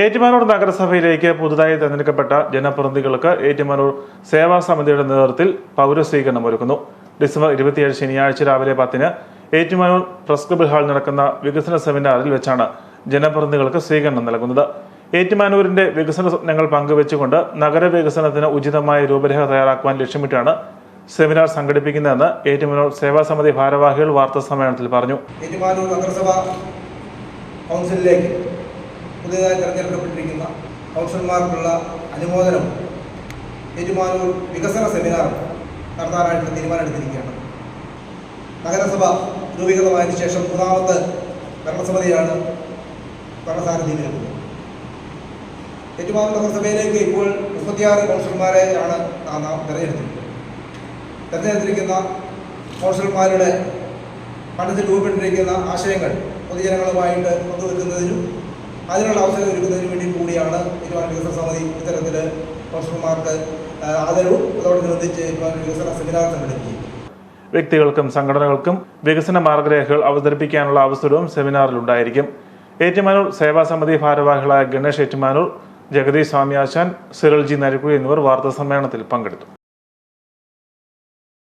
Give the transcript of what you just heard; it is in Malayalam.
ഏറ്റുമാനൂർ നഗരസഭയിലേക്ക് പുതുതായി തെരഞ്ഞെടുക്കപ്പെട്ട ജനപ്രതിനിധികൾക്ക് ഏറ്റുമാനൂർ സേവാ സമിതിയുടെ നേതൃത്വത്തിൽ പൗരസ്വീകരണം ഒരുക്കുന്നു. ഡിസംബർ ഇരുപത്തിയേഴ് ശനിയാഴ്ച രാവിലെ പത്തിന് ഏറ്റുമാനൂർ പ്രസ് ക്ലബ് ഹാളിൽ നടക്കുന്ന വികസന സെമിനാറിൽ വെച്ചാണ് ജനപ്രതിനിധികൾക്ക് സ്വീകരണം നൽകുന്നത്. ഏറ്റുമാനൂരിന്റെ വികസന സ്വപ്നങ്ങൾ പങ്കുവെച്ചുകൊണ്ട് നഗരവികസനത്തിന് ഉചിതമായ രൂപരേഖ തയ്യാറാക്കുവാൻ ലക്ഷ്യമിട്ടാണ് സെമിനാർ സംഘടിപ്പിക്കുന്നതെന്ന് ഏറ്റുമാനൂർ സേവാ സമിതി ഭാരവാഹികൾ വാർത്താ സമ്മേളനത്തിൽ പറഞ്ഞു. ഏറ്റുമാനൂർ നഗരസഭ കൗൺസിലിലേക്ക് പുതിയതായി തെരഞ്ഞെടുക്കപ്പെട്ടിരിക്കുന്ന കൗൺസിലർമാർക്കുള്ള അനുമോദനം ഏറ്റുമാനൂർ വികസന സെമിനാർ നടത്താനായിട്ട് തീരുമാനമെടുത്തിരിക്കുകയാണ്. നഗരസഭ രൂപീകൃതമായതിനു ശേഷം മൂന്നാമത്തെ ഭരണസമിതിയാണ് ഭരണസാരഥി വരുന്നത് ഏറ്റുമാനൂർ നഗരസഭയിലേക്ക് ഇപ്പോൾ മുപ്പത്തിയാറ് കൗൺസിലർമാരെയാണ് നാം തിരഞ്ഞെടുത്തിരിക്കുന്നത്. തിരഞ്ഞെടുത്തിരിക്കുന്ന കൗൺസിലർമാരുടെ മനസ്സിൽ രൂപപ്പെട്ടിരിക്കുന്ന ആശയങ്ങൾ പൊതുജനങ്ങളുമായിട്ട് പങ്കുവെക്കുന്നതിനും അതിനുള്ള അവസരം ഒരുക്കുന്നതിന് വേണ്ടി കൂടിയാണ് ഇരുവാൻ വികസന സമിതി ഇത്തരത്തിൽ പ്രൊഫസർമാർക്ക് ആദരവ് അതോടനുബന്ധിച്ച് ഇരുവാൻ വികസന സെമിനാർ സംഘടിപ്പിക്കും. വ്യക്തികൾക്കും സംഘടനകൾക്കും വികസന മാർഗരേഖകൾ അവതരിപ്പിക്കാനുള്ള അവസരവും സെമിനാറിൽ ഉണ്ടായിരിക്കും ഏറ്റുമാനൂർ സേവാ സമിതി ഭാരവാഹികളായ ഗണേഷ് ഏറ്റുമാനൂർ ജഗദീഷ് സ്വാമിയാശാൻ സിറൽജി നരിക്കുഴി എന്നിവർ വാർത്താ സമ്മേളനത്തിൽ പങ്കെടുത്തു.